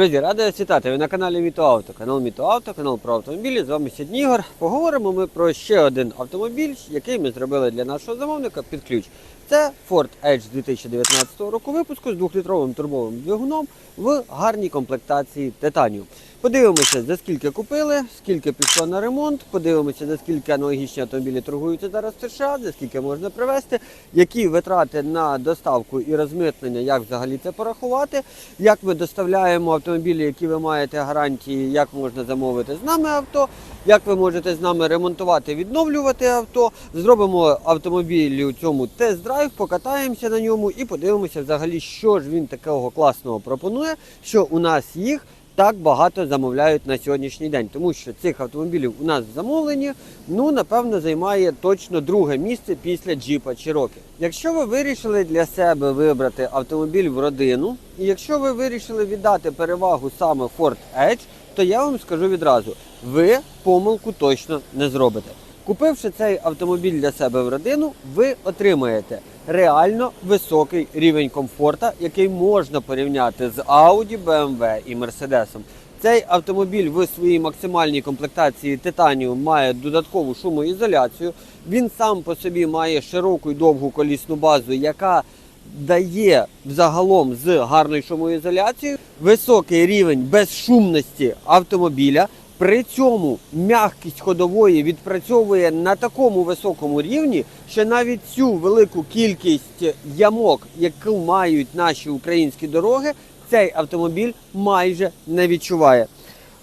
Друзі, радий вас вітати. Ви на каналі Мітоавто. Канал Мітоавто, канал про автомобілі. З вами сьогодні Ігор. Поговоримо ми про ще один автомобіль, який ми зробили для нашого замовника під ключ. Це Ford Edge 2019 року випуску з 2-літровим турбовим двигуном в гарній комплектації Titanium. Подивимося, за скільки купили, скільки пішло на ремонт, подивимося, за скільки аналогічні автомобілі торгуються зараз в США, за скільки можна привезти, які витрати на доставку і розмитнення, як взагалі це порахувати, як ми доставляємо автомобілі, які ви маєте гарантії, як можна замовити з нами авто, як ви можете з нами ремонтувати, відновлювати авто. Зробимо автомобіль у цьому тест-драйв, покатаємося на ньому і подивимося взагалі, що ж він такого класного пропонує, що у нас їх так багато замовляють на сьогоднішній день, тому що цих автомобілів у нас в замовленні, ну напевно, займає точно друге місце після джіпа Cherokee. Якщо ви вирішили для себе вибрати автомобіль в родину, і якщо ви вирішили віддати перевагу саме Ford Edge, то я вам скажу відразу: ви помилку точно не зробите. Купивши цей автомобіль для себе в родину, ви отримаєте реально високий рівень комфорта, який можна порівняти з Audi, BMW і Mercedes. Цей автомобіль в своїй максимальній комплектації Titanium має додаткову шумоізоляцію. Він сам по собі має широку і довгу колісну базу, яка дає взагалом з гарною шумоізоляцією високий рівень безшумності автомобіля. При цьому м'якість ходової відпрацьовує на такому високому рівні, що навіть цю велику кількість ямок, яку мають наші українські дороги, цей автомобіль майже не відчуває.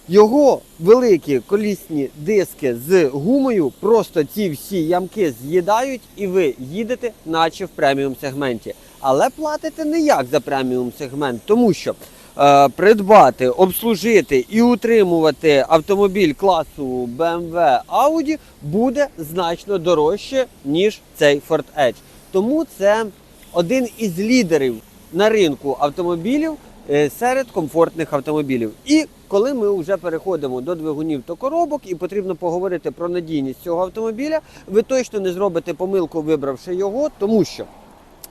Його великі колісні диски з гумою просто ці всі ямки з'їдають, і ви їдете, наче в преміум сегменті. Але платите не як за преміум сегмент, тому що придбати, обслужити і утримувати автомобіль класу BMW Audi буде значно дорожче, ніж цей Ford Edge. Тому це один із лідерів на ринку автомобілів е, серед комфортних автомобілів. І коли ми вже переходимо до двигунів та коробок і потрібно поговорити про надійність цього автомобіля, ви точно не зробите помилку, вибравши його, тому що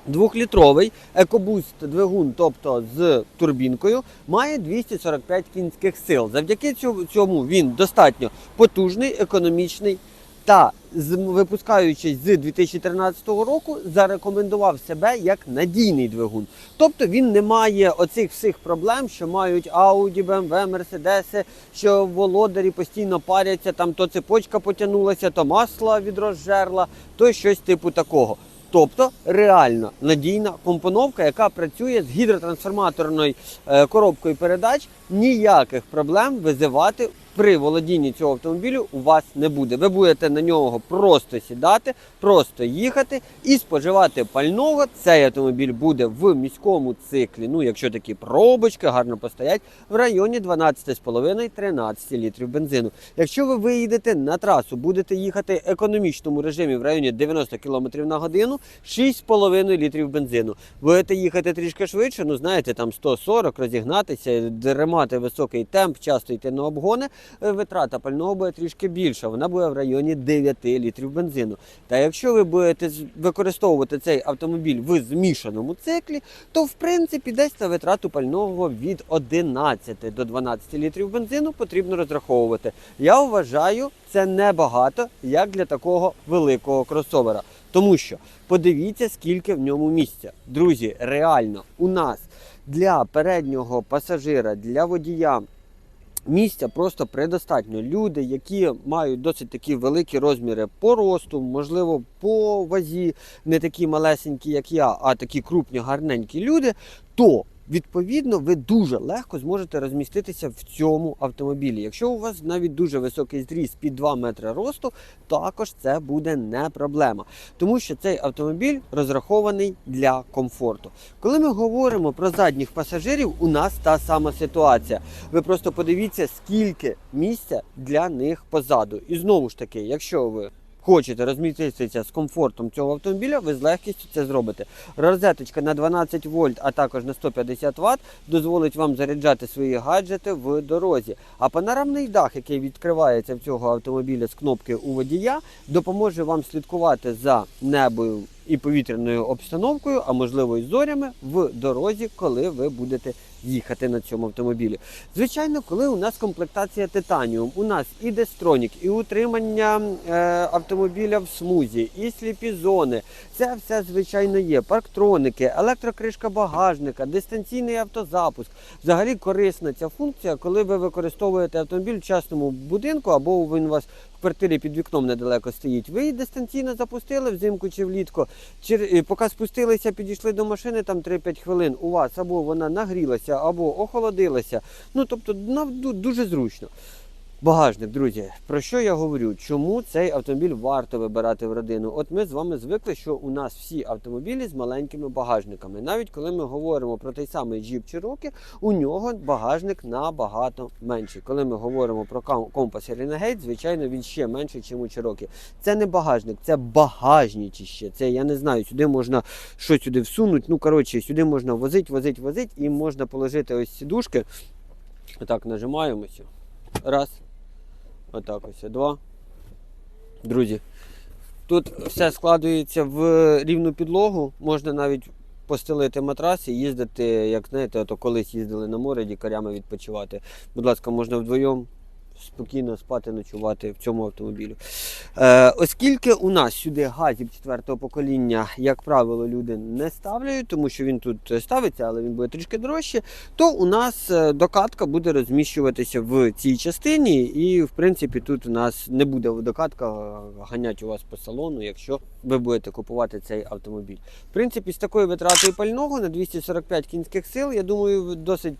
Двохлітровий EcoBoost двигун, тобто з турбінкою, має 245 кінських сил. Завдяки цьому він достатньо потужний, економічний та, випускаючись з 2013 року, зарекомендував себе як надійний двигун. Тобто він не має оцих всіх проблем, що мають Audi, BMW, Mercedes, що володарі постійно паряться, там то цепочка потягнулася, то масло відрозжерла, то щось типу такого. Тобто реально надійна компоновка, яка працює з гідротрансформаторною е, коробкою передач, ніяких проблем визивати при володінні цього автомобілю у вас не буде. Ви будете на нього просто сідати, просто їхати і споживати пального. Цей автомобіль буде в міському циклі. Ну, якщо такі пробочки гарно постоять, в районі 12,5-13 літрів бензину. Якщо ви виїдете на трасу, будете їхати в економічному режимі в районі 90 км на годину, 6,5 літрів бензину. Будете їхати трішки швидше, ну знаєте, там 140, розігнатися, дремати високий темп, часто йти на обгони. Е, Витрата пального буде трішки більша. Вона буде в районі 9 літрів бензину. Та якщо ви будете використовувати цей автомобіль в змішаному циклі, то в принципі десь на витрату пального від 11 до 12 літрів бензину потрібно розраховувати. Я вважаю, це небагато, як для такого великого кросовера. Тому що подивіться, скільки в ньому місця. Друзі, реально, у нас для переднього пасажира, для водія. Місця просто предостатньо. Люди, які мають досить такі великі розміри по росту, можливо, по вазі, не такі малесенькі, як я, а такі крупні, гарненькі люди, то відповідно ви дуже легко зможете розміститися в цьому автомобілі. Якщо у вас навіть дуже високий зріст під 2 метри росту, також це буде не проблема. Тому що цей автомобіль розрахований для комфорту. Коли ми говоримо про задніх пасажирів, у нас та сама ситуація. Ви просто подивіться, скільки місця для них позаду. І знову ж таки, якщо ви хочете розміститися з комфортом цього автомобіля, ви з легкістю це зробите. Розеточка на 12 вольт, а також на 150 Вт дозволить вам заряджати свої гаджети в дорозі. А панорамний дах, який відкривається в цього автомобіля з кнопки у водія, допоможе вам слідкувати за небою і повітряною обстановкою, а можливо і зорями в дорозі, коли ви будете їхати на цьому автомобілі. Звичайно, коли у нас комплектація титаніум, у нас і дестронік, і утримання е, автомобіля в смузі, і сліпі зони. Це все звичайно є. Парктроники, електрокришка багажника, дистанційний автозапуск. Взагалі корисна ця функція, коли ви використовуєте автомобіль в частному будинку або він у вас в квартирі під вікном недалеко стоїть. Ви її дистанційно запустили взимку чи влітку. Чер- е, Поки спустилися, підійшли до машини там 3-5 хвилин. У вас або вона нагрілася, або охолодилася. Ну тобто дуже зручно. Багажник, друзі, про що я говорю? Чому цей автомобіль варто вибирати в родину? От ми з вами звикли, що у нас всі автомобілі з маленькими багажниками. Навіть коли ми говоримо про той самий Jeep Cherokee, у нього багажник набагато менший. Коли ми говоримо про компас Renegade, звичайно, він ще менший, ніж у Cherokee. Це не багажник, це багажнічище. Це я не знаю, сюди можна що сюди всунути. Ну коротше, сюди можна возити, возити, возити, і можна положити ось сідушки. Отак нажимаємося. Раз. Отак ось. Два. Друзі. Тут все складується в рівну підлогу. Можна навіть постелити матрас і їздити, як знаєте, то колись їздили на море дікарями відпочивати. Будь ласка, можна вдвоєм спокійно спати, ночувати в цьому автомобілі. Е, оскільки у нас сюди газів четвертого покоління, як правило, люди не ставляють, тому що він тут ставиться, але він буде трішки дорожче, то у нас е, докатка буде розміщуватися в цій частині, і в принципі тут у нас не буде докатка ганять у вас по салону, якщо ви будете купувати цей автомобіль. В принципі, з такою витратою пального на 245 кінських сил, я думаю, досить.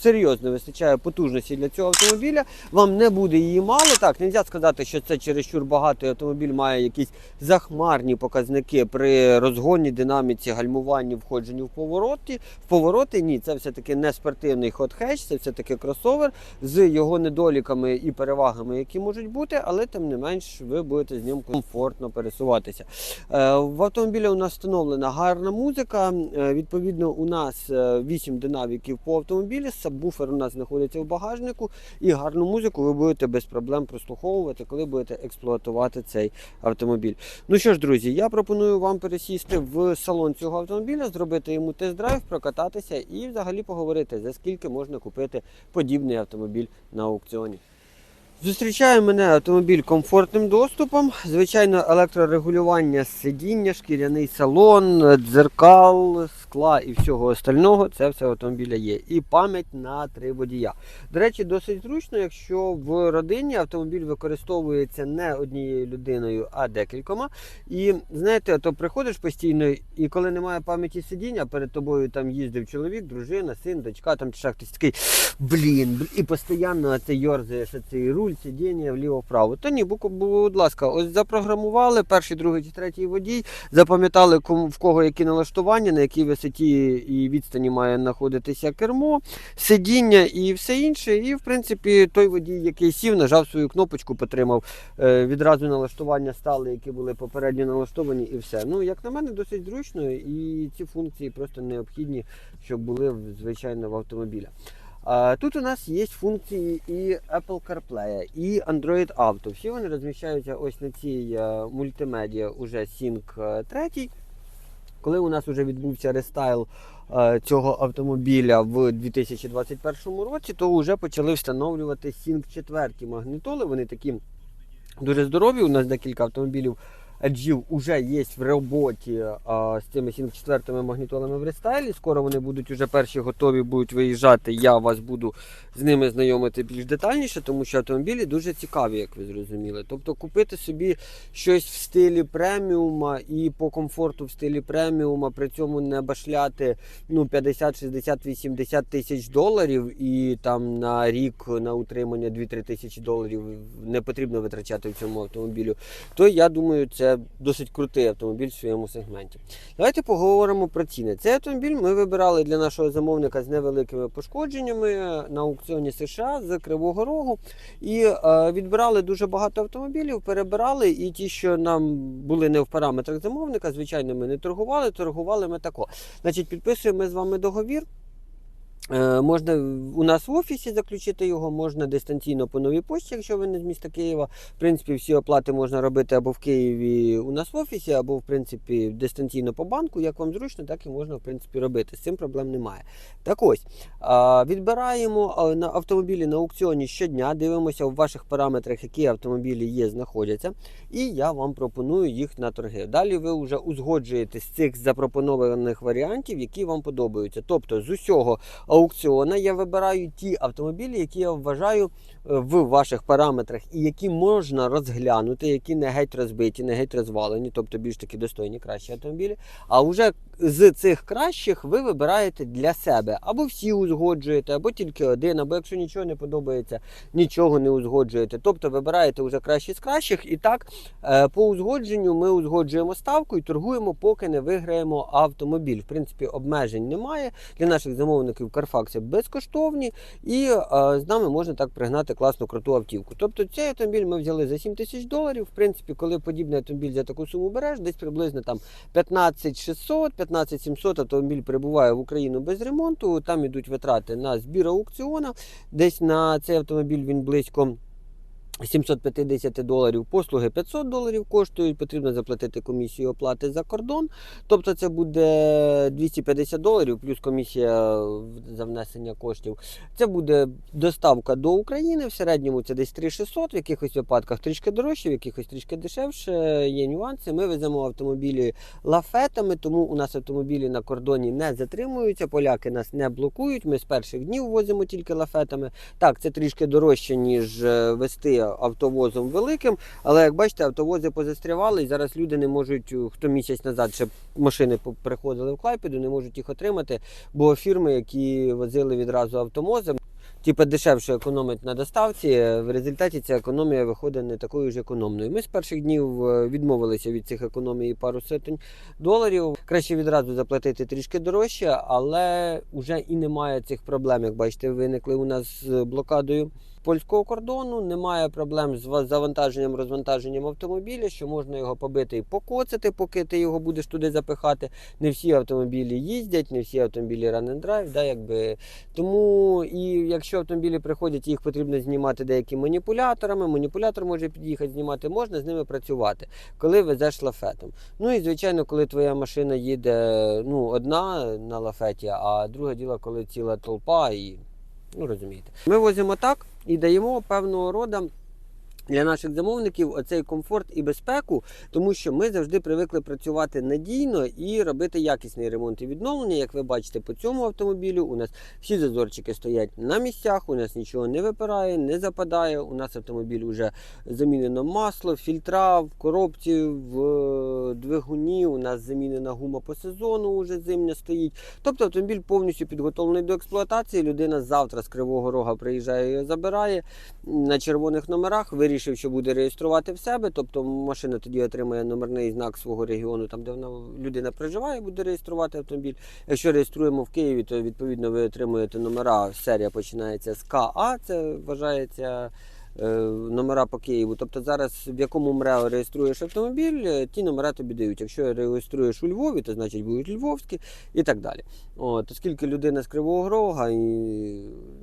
Серйозно вистачає потужності для цього автомобіля. Вам не буде її мало. Так, не можна сказати, що це чересчур багато. і Автомобіль має якісь захмарні показники при розгоні, динаміці, гальмуванні, входженні в повороті. В повороти ні, це все-таки не спортивний ход хедж, це все-таки кросовер з його недоліками і перевагами, які можуть бути, але тим не менш ви будете з ним комфортно пересуватися. Е, В автомобілі у нас встановлена гарна музика. Е, Відповідно, у нас 8 динаміків по автомобілі. Сабвуфер у нас знаходиться в багажнику, і гарну музику ви будете без проблем прослуховувати, коли будете експлуатувати цей автомобіль. Ну що ж, друзі, я пропоную вам пересісти в салон цього автомобіля, зробити йому тест-драйв, прокататися і взагалі поговорити, за скільки можна купити подібний автомобіль на аукціоні. Зустрічає мене автомобіль комфортним доступом. Звичайно, електрорегулювання сидіння, шкіряний салон, дзеркал, скла і всього остального. Це все автомобіля є. І пам'ять на три водія. До речі, досить зручно, якщо в родині автомобіль використовується не однією людиною, а декількома. І знаєте, то приходиш постійно, і коли немає пам'яті сидіння, перед тобою там їздив чоловік, дружина, син, дочка, там чи хтось такий блін, блін, і постійно це йорзаєш цей руль, сидіння вліво-вправо. То ні, бу- будь ласка, ось запрограмували перший, другий чи третій водій, запам'ятали в кого які налаштування, на якій висоті і відстані має знаходитися кермо, сидіння і все інше. І в принципі той водій, який сів, нажав свою кнопочку, потримав е, відразу налаштування стали, які були попередньо налаштовані, і все. Ну, як на мене, досить зручно, і ці функції просто необхідні, щоб були звичайно в автомобілі. Тут у нас є функції і Apple CarPlay, і Android Auto. Всі вони розміщаються ось на цій е, мультимедіа уже Sync 3. Коли у нас вже відбувся рестайл е, цього автомобіля в 2021 році, то вже почали встановлювати Sync 4 магнітоли. Вони такі дуже здорові. У нас декілька автомобілів Edge вже є в роботі а, з цими 74 магнітолами в рестайлі. Скоро вони будуть уже перші готові будуть виїжджати. Я вас буду з ними знайомити більш детальніше, тому що автомобілі дуже цікаві, як ви зрозуміли. Тобто купити собі щось в стилі преміума і по комфорту в стилі преміума, при цьому не башляти ну, 50, 60, 80 тисяч доларів і там на рік на утримання 2-3 тисячі доларів не потрібно витрачати в цьому автомобілю то я думаю, це досить крутий автомобіль в своєму сегменті. Давайте поговоримо про ціни. Цей автомобіль ми вибирали для нашого замовника з невеликими пошкодженнями на аукціоні США з Кривого Рогу. І е, відбирали дуже багато автомобілів, перебирали, і ті, що нам були не в параметрах замовника, звичайно, ми не торгували, торгували ми тако. Значить, підписуємо з вами договір. Е, Можна у нас в офісі заключити його, можна дистанційно по новій пошті, якщо ви не з міста Києва. В принципі, всі оплати можна робити або в Києві у нас в офісі, або в принципі дистанційно по банку. Як вам зручно, так і можна в принципі робити. З цим проблем немає. Так ось відбираємо на автомобілі на аукціоні щодня, дивимося в ваших параметрах, які автомобілі є, знаходяться, і я вам пропоную їх на торги. Далі ви вже узгоджуєте з цих запропонованих варіантів, які вам подобаються. Тобто з усього аукціона я вибираю ті автомобілі, які я вважаю е, в ваших параметрах і які можна розглянути, які не геть розбиті, не геть розвалені, тобто більш таки достойні, кращі автомобілі. А вже з цих кращих ви вибираєте для себе або всі узгоджуєте, або тільки один, або якщо нічого не подобається, нічого не узгоджуєте. Тобто вибираєте вже кращі з кращих, і так е, по узгодженню ми узгоджуємо ставку і торгуємо, поки не виграємо автомобіль. В принципі, обмежень немає для наших замовників. Carfax безкоштовні, і е, з нами можна так пригнати класну круту автівку. Тобто цей автомобіль ми взяли за 7 тисяч доларів. В принципі, коли подібний автомобіль за таку суму береш, десь приблизно там 15 600, 15 700 автомобіль прибуває в Україну без ремонту. Там ідуть витрати на збір аукціона. Десь на цей автомобіль він близько. 750 доларів, послуги 500 доларів коштують, потрібно заплатити комісію оплати за кордон. Тобто це буде 250 доларів плюс комісія за внесення коштів. Це буде доставка до України. В середньому це десь 3600, в якихось випадках трішки дорожче, в якихось трішки дешевше. Є нюанси. Ми веземо автомобілі лафетами, тому у нас автомобілі на кордоні не затримуються. Поляки нас не блокують. Ми з перших днів возимо тільки лафетами. Так, це трішки дорожче, ніж е, вести автовозом великим. Але як бачите, автовози позастрявали, і зараз люди не можуть, е, хто місяць назад ще машини приходили в Клайпеду, не можуть їх отримати, бо фірми, які возили відразу автомозом, типу дешевше економить на доставці. е, В результаті ця економія виходить не такою ж економною. Ми з перших днів е, відмовилися від цих економії пару сотень доларів. Краще відразу заплатити трішки дорожче, але вже і немає цих проблем. Як бачите, виникли у нас з блокадою польського кордону. Немає проблем з ва- завантаженням, розвантаженням автомобіля, що можна його побити і покоцати, поки ти його будеш туди запихати. Не всі автомобілі їздять, не всі автомобілі run and drive, да, якби. Тому і якщо автомобілі приходять, їх потрібно знімати деякими маніпуляторами. Маніпулятор може під'їхати, знімати, можна з ними працювати, коли везеш лафетом. Ну і звичайно, коли твоя машина їде ну, одна на лафеті, а друге діло, коли ціла толпа і. Ну, розумієте. Ми возимо так і даємо певного роду для наших замовників оцей комфорт і безпеку, тому що ми завжди привикли працювати надійно і робити якісний ремонт і відновлення. Як ви бачите, по цьому автомобілю у нас всі зазорчики стоять на місцях, у нас нічого не випирає, не западає. У нас автомобіль вже замінено масло, фільтра в коробці, в е, двигуні. У нас замінена гума по сезону, вже зимня стоїть. Тобто автомобіль повністю підготовлений до експлуатації. Людина завтра з Кривого Рога приїжджає і забирає на червоних номерах. Вирішив, що буде реєструвати в себе. Тобто машина тоді отримає номерний знак свого регіону, там де вона людина проживає, буде реєструвати автомобіль. Якщо реєструємо в Києві, то відповідно ви отримуєте номера. Серія починається з КА. Це вважається. Е, Номера по Києву. Тобто зараз в якому МРЕО реєструєш автомобіль, е, ті номера тобі дають. Якщо реєструєш у Львові, то значить будуть львовські і так далі. От, оскільки людина з Кривого Рога і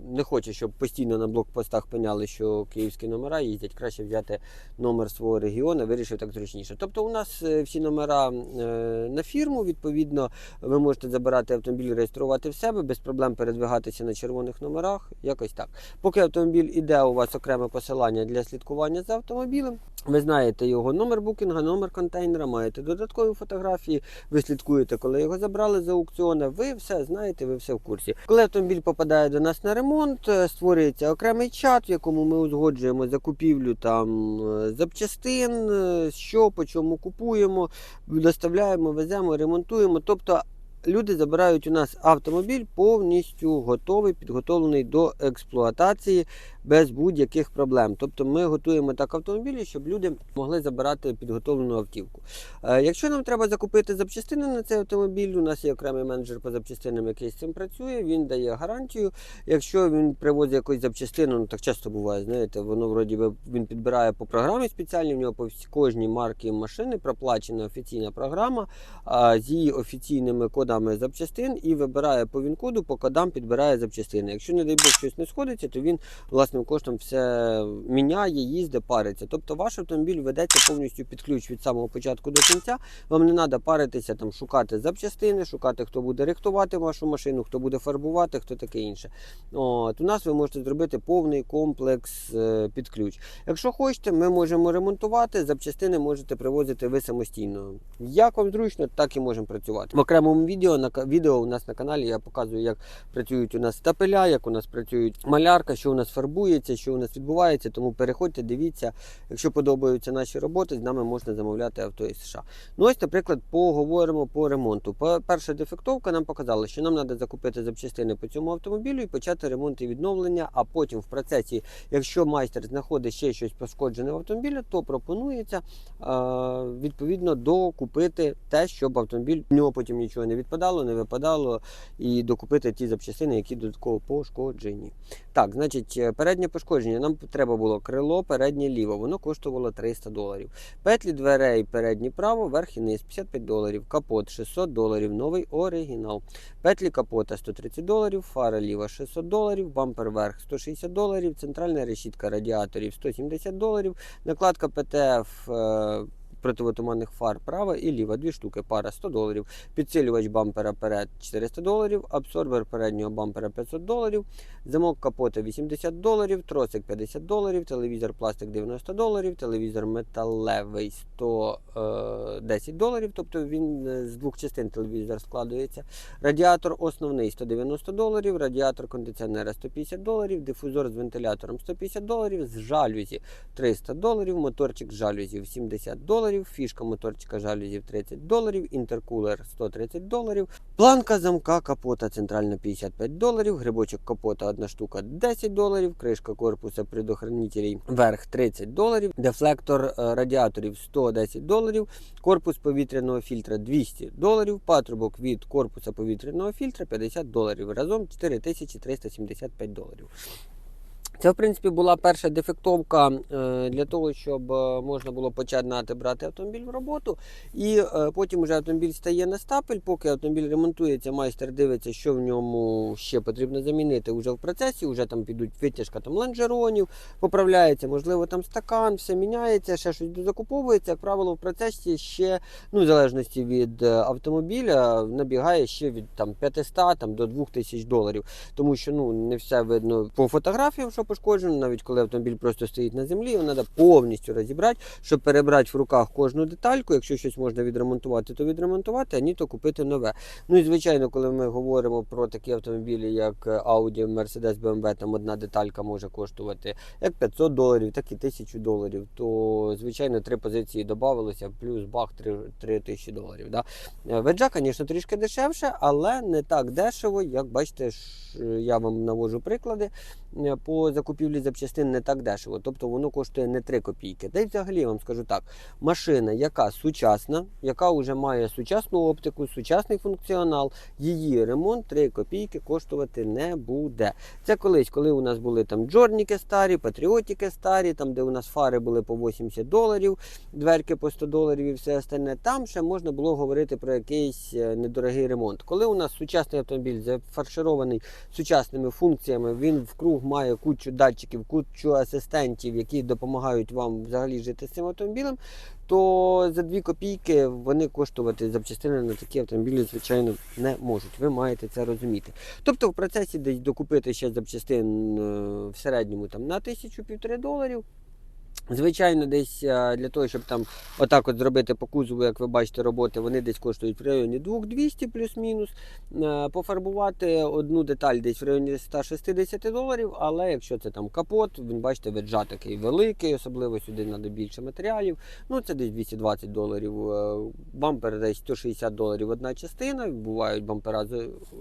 не хоче, щоб постійно на блокпостах пеняли, що київські номера їздять, краще взяти номер свого регіону, вирішив так зручніше. Тобто у нас е, всі номера на фірму, відповідно, ви можете забирати автомобіль, реєструвати в себе, без проблем передвигатися на червоних номерах, якось так. Поки автомобіль іде, у вас окремо окреме посилання для слідкування за автомобілем. Ви знаєте його номер букінга, номер контейнера, маєте додаткові фотографії, ви слідкуєте, коли його забрали з аукціону, ви все знаєте, ви все в курсі. Коли автомобіль попадає до нас на ремонт, е, створюється окремий чат, в якому ми узгоджуємо закупівлю там е, запчастин, е, що по чому купуємо, доставляємо, веземо, ремонтуємо. Тобто люди забирають у нас автомобіль повністю готовий, підготовлений до експлуатації без будь-яких проблем. Тобто ми готуємо так автомобілі, щоб люди могли забирати підготовлену автівку. Е, Якщо нам треба закупити запчастини на цей автомобіль, у нас є окремий менеджер по запчастинам, який з цим працює, він дає гарантію. Якщо він привозить якусь запчастину, ну так часто буває, знаєте, воно вроді би він підбирає по програмі спеціальній, в нього по кожній марки машини проплачена офіційна програма з її офіційними кодами кодами запчастин і вибирає по він-коду, по кодам підбирає запчастини. Якщо, не дай Бог, щось не сходиться, то він власним коштом все міняє, їздить, париться. Тобто ваш автомобіль ведеться повністю під ключ від самого початку до кінця. Вам не треба паритися, там, шукати запчастини, шукати, хто буде рихтувати вашу машину, хто буде фарбувати, хто таке інше. От, у нас ви можете зробити повний комплекс е, під ключ. Якщо хочете, ми можемо ремонтувати, запчастини можете привозити ви самостійно. Як вам зручно, так і можемо працювати. В окремому відео на відео у нас на каналі я показую, як працюють у нас стапеля, як у нас працюють малярка, що у нас фарбується, що у нас відбувається. Тому переходьте, дивіться. Якщо подобаються наші роботи, з нами можна замовляти авто із США. Ну ось, наприклад, поговоримо по ремонту. Перша дефектовка нам показала, що нам треба закупити запчастини по цьому автомобілю і почати ремонт і відновлення. А потім в процесі, якщо майстер знаходить ще щось пошкоджене в автомобілі, то пропонується е, відповідно докупити те, щоб автомобіль в нього потім нічого не відпадало, не випадало, і докупити ті запчастини, які додатково пошкоджені. Так, значить, е, переднє пошкодження. Нам треба було крило, переднє ліво. Воно коштувало 300 доларів. Петлі дверей, переднє право, верх і низ 55 доларів. Капот 600 доларів. Новий оригінал. Петлі капота 130 доларів, фара ліва 600 доларів, бампер верх 160 доларів, центральна решітка радіаторів 170 доларів, накладка ПТФ. Е, Противотуманних фар права і ліва, дві штуки, пара 100 доларів, підсилювач бампера перед 400 доларів, абсорбер переднього бампера 500 доларів, замок капота 80 доларів, тросик 50 доларів, телевізор пластик 90 доларів, телевізор металевий 110 доларів, тобто він е, з двох частин телевізор складується. Радіатор основний 190 доларів, радіатор кондиціонера 150 доларів, дифузор з вентилятором 150 доларів, з жалюзі 300 доларів, моторчик з жалюзів 70 доларів, фішка моторчика жалюзів 30 доларів, інтеркулер 130 доларів, планка замка капота центральна 55 доларів, грибочок капота одна штука 10 доларів, кришка корпуса предохранителей верх 30 доларів, дефлектор е, радіаторів 110 доларів, корпус повітряного фільтра 200 доларів, патрубок від корпуса повітряного фільтра 50 доларів, разом 4375 доларів. Це, в принципі, була перша дефектовка е, для того, щоб е, можна було починати брати автомобіль в роботу. І е, потім вже автомобіль стає на стапель, поки автомобіль ремонтується, майстер дивиться, що в ньому ще потрібно замінити вже в процесі. Вже там підуть витяжка там лонжеронів, поправляється, можливо, там стакан, все міняється, ще щось закуповується. Як правило, в процесі ще, ну, в залежності від автомобіля, набігає ще від там 500 там, до 2000 доларів. Тому що ну, не все видно по фотографіям, що пошкоджено, навіть коли автомобіль просто стоїть на землі, його треба повністю розібрати, щоб перебрати в руках кожну детальку. Якщо щось можна відремонтувати, то відремонтувати, а ні, то купити нове. Ну і звичайно, коли ми говоримо про такі автомобілі, як Audi, Mercedes, BMW, там одна деталька може коштувати як 500 доларів, так і 1000 доларів, то звичайно три позиції додавалося, плюс бах 3, 3 тисячі доларів. Да? Веджа, звісно, трішки дешевше, але не так дешево, як бачите, я вам навожу приклади. е, По закупівлі запчастин не так дешево, тобто воно коштує не 3 копійки. Та й взагалі вам скажу так: машина, яка сучасна, яка вже має сучасну оптику, сучасний функціонал, її ремонт 3 копійки коштувати не буде. Це колись, коли у нас були там джорніки старі, патріотики старі, там де у нас фари були по 80 доларів, дверки по 100 доларів і все остальне. Там ще можна було говорити про якийсь е, недорогий ремонт. Коли у нас сучасний автомобіль зафарширований сучасними функціями, він вкруг має кучу датчиків, кучу асистентів, які допомагають вам взагалі жити з цим автомобілем. То за 2 копійки вони коштувати запчастини на такі автомобілі, звичайно, не можуть. Ви маєте це розуміти. Тобто в процесі десь докупити ще запчастин е, в середньому там, на тисячу півтори доларів. Звичайно, десь е, для того, щоб там отак от зробити по кузову, як ви бачите, роботи, вони десь коштують в районі 2200 плюс-мінус. Е, Пофарбувати одну деталь десь в районі 160 доларів, але якщо це там капот, він бачите, веджа такий великий, особливо сюди треба більше матеріалів. Ну це десь 220 доларів. Е, Бампер десь 160 доларів одна частина. Бувають бампера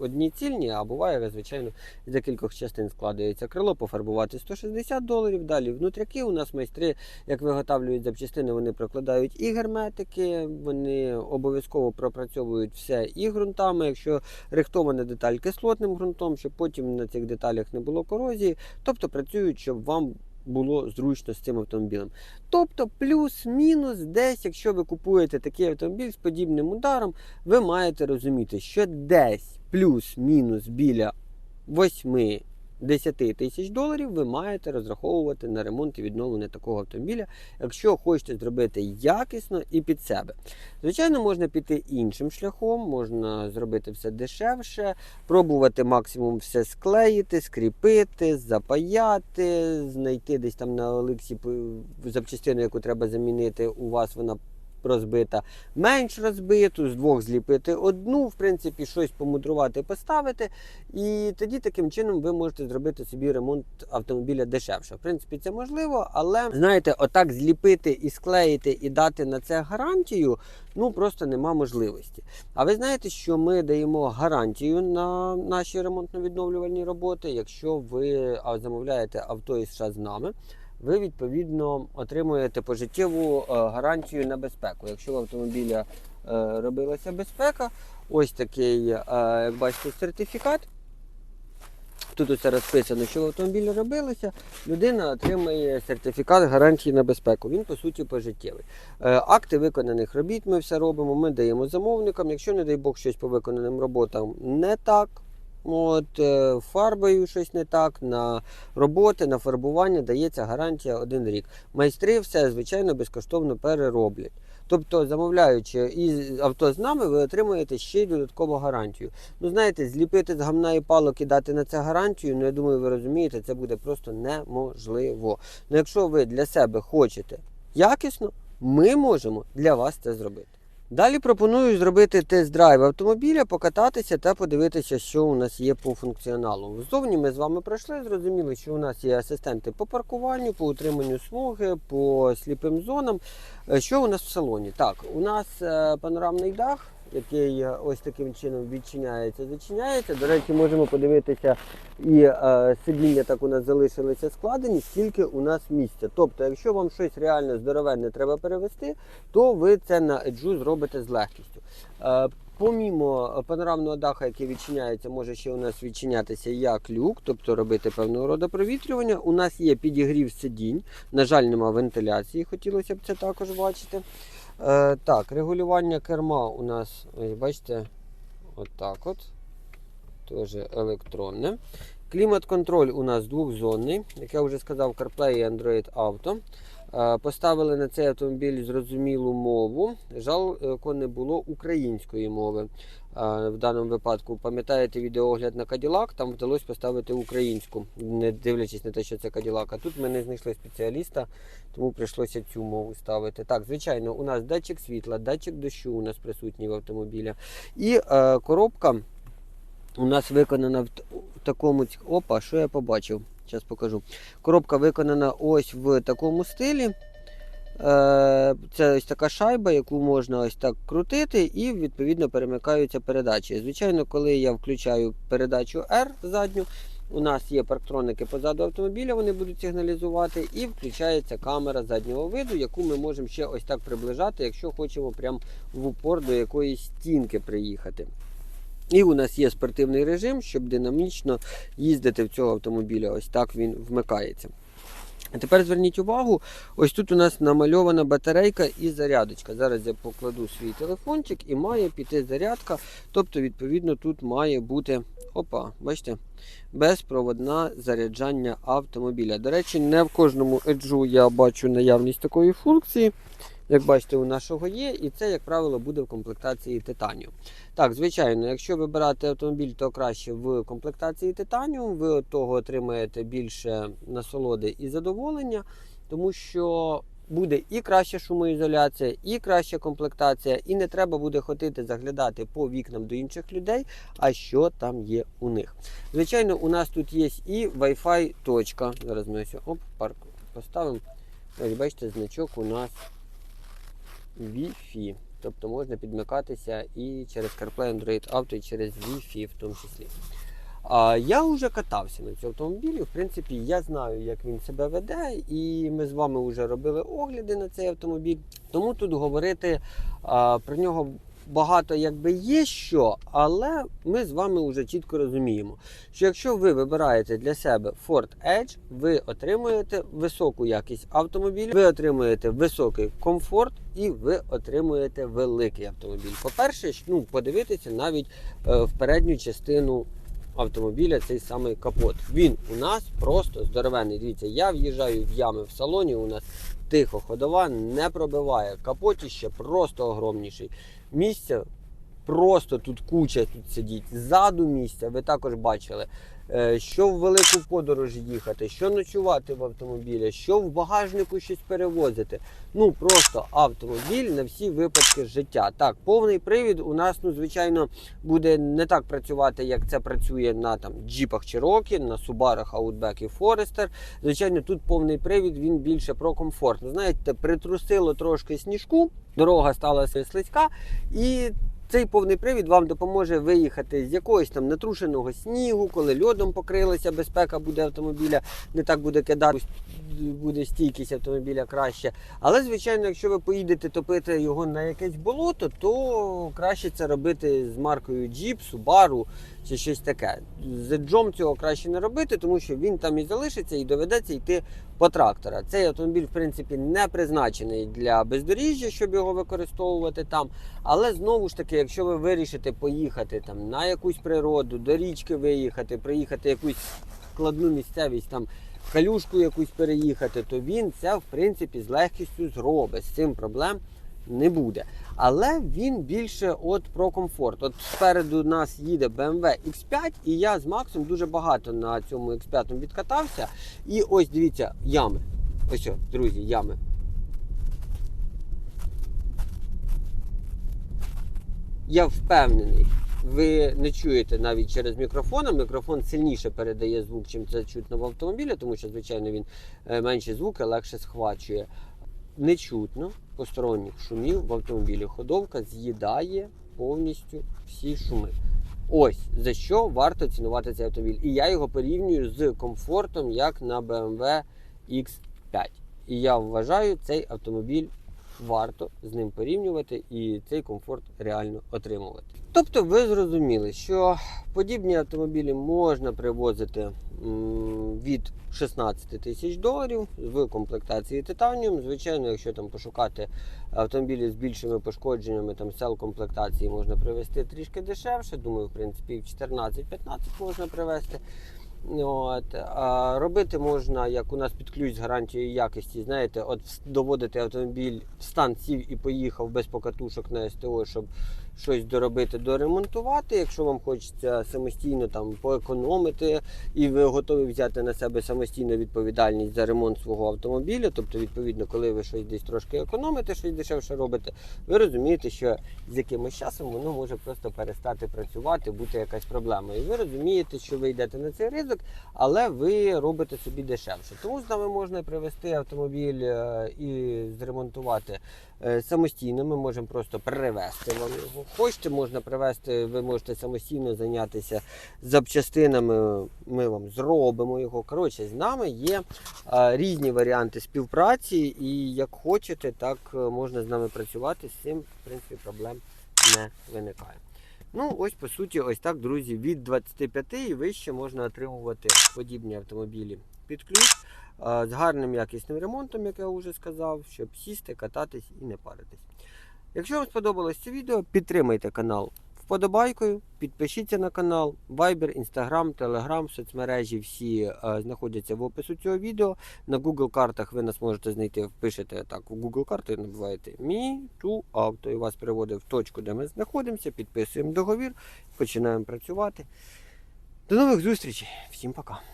одні цільні, а буває, звичайно, з декількох частин складається крило, пофарбувати 160 доларів. Далі внутряки у нас майстри, як виготовлюють запчастини, вони прокладають і герметики, вони обов'язково пропрацьовують все і ґрунтами. Якщо рихтована деталь кислотним ґрунтом, щоб потім на цих деталях не було корозії. Тобто працюють, щоб вам було зручно з цим автомобілем. Тобто, плюс-мінус, десь, якщо ви купуєте такий автомобіль з подібним ударом, ви маєте розуміти, що десь плюс-мінус біля 8 10 тисяч доларів ви маєте розраховувати на ремонт і відновлення такого автомобіля, якщо хочете зробити якісно і під себе. Звичайно, можна піти іншим шляхом, можна зробити все дешевше, пробувати максимум все склеїти, скріпити, запаяти, знайти десь там на Олексі запчастину, яку треба замінити, у вас вона розбита, менш розбиту, з двох зліпити одну, в принципі, щось помудрувати, поставити. І тоді таким чином ви можете зробити собі ремонт автомобіля дешевше. В принципі, це можливо, але знаєте, отак зліпити і склеїти і дати на це гарантію, ну просто нема можливості. А ви знаєте, що ми даємо гарантію на наші ремонтно-відновлювальні роботи, якщо ви замовляєте авто із США з нами ви відповідно отримуєте пожиттєву е, гарантію на безпеку. Якщо в автомобіля е, робилася безпека, ось такий, е, як бачите, сертифікат. Тут усе розписано, що в автомобілі робилося, людина отримає сертифікат гарантії на безпеку. Він, по суті, пожиттєвий. Акти виконаних робіт ми все робимо, ми даємо замовникам. Якщо, не дай Бог, щось по виконаним роботам не так, от, е, фарбою щось не так, на роботи, на фарбування дається гарантія один рік. Майстри все, звичайно, безкоштовно перероблять. Тобто, замовляючи і авто з нами, ви отримуєте ще й додаткову гарантію. Ну, знаєте, зліпити з гамна і палок і дати на це гарантію, ну я думаю, ви розумієте, це буде просто неможливо. Ну, якщо ви для себе хочете якісно, ми можемо для вас це зробити. Далі пропоную зробити тест-драйв автомобіля, покататися та подивитися, що у нас є по функціоналу. Ззовні ми з вами пройшли, зрозуміли, що у нас є асистенти по паркуванню, по утриманню смуги, по сліпим зонам. Е, Що у нас в салоні? Так, у нас е, панорамний дах, який е, ось таким чином відчиняється, зачиняється. До речі, можемо подивитися і е, сидіння так у нас залишилися складені, скільки у нас місця. Тобто, якщо вам щось реально здоровенне треба перевести, то ви це на еджу зробите з легкістю. Е, Помімо панорамного даха, який відчиняється, може ще у нас відчинятися як люк, тобто робити певного роду провітрювання. У нас є підігрів сидінь. На жаль, нема вентиляції, хотілося б це також бачити. Е, так, регулювання керма у нас, ось бачите, отак от. Теж електронне. Клімат-контроль у нас двохзонний, як я вже сказав, CarPlay і Android Auto. Е, Поставили на цей автомобіль зрозумілу мову. Жалко не було української мови. Е, В даному випадку, пам'ятаєте відеоогляд на Cadillac, там вдалося поставити українську, не дивлячись на те, що це Cadillac. А тут ми не знайшли спеціаліста, тому прийшлося цю мову ставити. Так, звичайно, у нас датчик світла, датчик дощу у нас присутній в автомобілі. І е, коробка у нас виконана в, такому опа, що я побачив? Зараз покажу. Коробка виконана ось в такому стилі. Е, Це ось така шайба, яку можна ось так крутити, і відповідно перемикаються передачі. Звичайно, коли я включаю передачу R задню, у нас є парктроники позаду автомобіля, вони будуть сигналізувати, і включається камера заднього виду, яку ми можемо ще ось так приближати, якщо хочемо прямо в упор до якоїсь стінки приїхати. І у нас є спортивний режим, щоб динамічно їздити в цього автомобіля. Ось так він вмикається. А тепер зверніть увагу, ось тут у нас намальована батарейка і зарядочка. Зараз я покладу свій телефончик і має піти зарядка. Тобто, відповідно, тут має бути опа, бачите, безпроводне заряджання автомобіля. До речі, не в кожному еджу я бачу наявність такої функції. Як бачите, у нашого є, і це, як правило, буде в комплектації титанію. Так, звичайно, якщо вибирати автомобіль, то краще в комплектації титаніум. Ви від того отримаєте більше насолоди і задоволення, тому що буде і краща шумоізоляція, і краща комплектація, і не треба буде ходити заглядати по вікнам до інших людей, а що там є у них. Звичайно, у нас тут є і Wi-Fi точка. Зараз ми ось оп, парк поставимо. Ось бачите, значок у нас Wi-Fi. Тобто можна підмикатися і через CarPlay Android Auto, і через Wi-Fi в тому числі. А, я вже катався на цьому автомобілі. В принципі, я знаю, як він себе веде, і ми з вами вже робили огляди на цей автомобіль. Тому тут говорити а, про нього багато якби є що, але ми з вами вже чітко розуміємо, що якщо ви вибираєте для себе Ford Edge, ви отримуєте високу якість автомобіля, ви отримуєте високий комфорт і ви отримуєте великий автомобіль. По-перше, ну, подивитися навіть е, в передню частину автомобіля цей самий капот. Він у нас просто здоровенний. Дивіться, я в'їжджаю в ями в салоні. У нас тихо, ходова не пробиває. Капотіще просто огромніший. Місця просто тут куча тут сидіть. Ззаду місця, ви також бачили. Е, Що в велику подорож їхати, що ночувати в автомобілі, що в багажнику щось перевозити. Ну просто автомобіль на всі випадки життя. Так, повний привід у нас, ну звичайно, буде не так працювати, як це працює на там джіпах Cherokee, на Subaru, Outback і Forester. Звичайно, тут повний привід, він більше про комфорт. Ну, Знаєте, притрусило трошки сніжку, дорога стала слизька, і цей повний привід вам допоможе виїхати з якогось там натрушеного снігу, коли льодом покрилася, безпека буде автомобіля, не так буде кидати, буде стійкість автомобіля краще. Але, звичайно, якщо ви поїдете топити його на якесь болото, то краще це робити з маркою Jeep, Subaru чи щось таке. З Еджом цього краще не робити, тому що він там і залишиться, і доведеться йти по трактора. Цей автомобіль, в принципі, не призначений для бездоріжжя, щоб його використовувати там. Але знову ж таки, якщо ви вирішите поїхати там на якусь природу, до річки виїхати, приїхати якусь складну місцевість там. Калюшку якусь переїхати, то він це в принципі з легкістю зробить. З цим проблем не буде. Але він більше от про комфорт. От спереду нас їде BMW X5, і я з Максом дуже багато на цьому X5 відкатався. І ось дивіться, ями. Ось, друзі, ями. Я впевнений, ви не чуєте навіть через мікрофон, мікрофон сильніше передає звук, чим це чутно в автомобілі, тому що, звичайно, він е, менші звуки легше схвачує. Не чутно посторонніх шумів в автомобілі. Ходовка з'їдає повністю всі шуми. Ось за що варто цінувати цей автомобіль. І я його порівнюю з комфортом, як на BMW X5. І я вважаю, цей автомобіль варто з ним порівнювати і цей комфорт реально отримувати. Тобто ви зрозуміли, що подібні автомобілі можна привозити від 16 тисяч доларів в комплектації титаніум. Звичайно, якщо там пошукати автомобілі з більшими пошкодженнями, там сел комплектації можна привезти трішки дешевше. Думаю, в принципі, в 14-15 можна привезти. От, а робити можна, як у нас під ключ з гарантією якості, знаєте, от доводити автомобіль в стан сів і поїхав без покатушок на СТО, щоб щось доробити, доремонтувати. Якщо вам хочеться самостійно там поекономити, і ви готові взяти на себе самостійну відповідальність за ремонт свого автомобіля, тобто, відповідно, коли ви щось десь трошки економите, щось дешевше робите, ви розумієте, що з якимось часом воно може просто перестати працювати, бути якась проблема. І ви розумієте, що ви йдете на цей ризик, але ви робите собі дешевше. Тому з нами можна привезти автомобіль е, і зремонтувати самостійно. Ми можемо просто перевезти вам його. Хочете, можна привезти, ви можете самостійно зайнятися запчастинами. Ми вам зробимо його. Коротше, з нами є е, різні варіанти співпраці, і як хочете, так е, можна з нами працювати. З цим, в принципі, проблем не виникає. Ну, ось по суті, ось так, друзі, від 25 і вище можна отримувати подібні автомобілі під ключ з гарним якісним ремонтом, як я вже сказав, щоб сісти, кататись і не паритись. Якщо вам сподобалось це відео, підтримайте канал вподобайкою, підпишіться на канал, Viber, Instagram, Telegram, соцмережі всі знаходяться в опису цього відео. На Google картах ви нас можете знайти, впишете так у Google карти, набиваєте Me to Auto і вас переводить в точку, де ми знаходимося, підписуємо договір, починаємо працювати. До нових зустрічей, всім пока.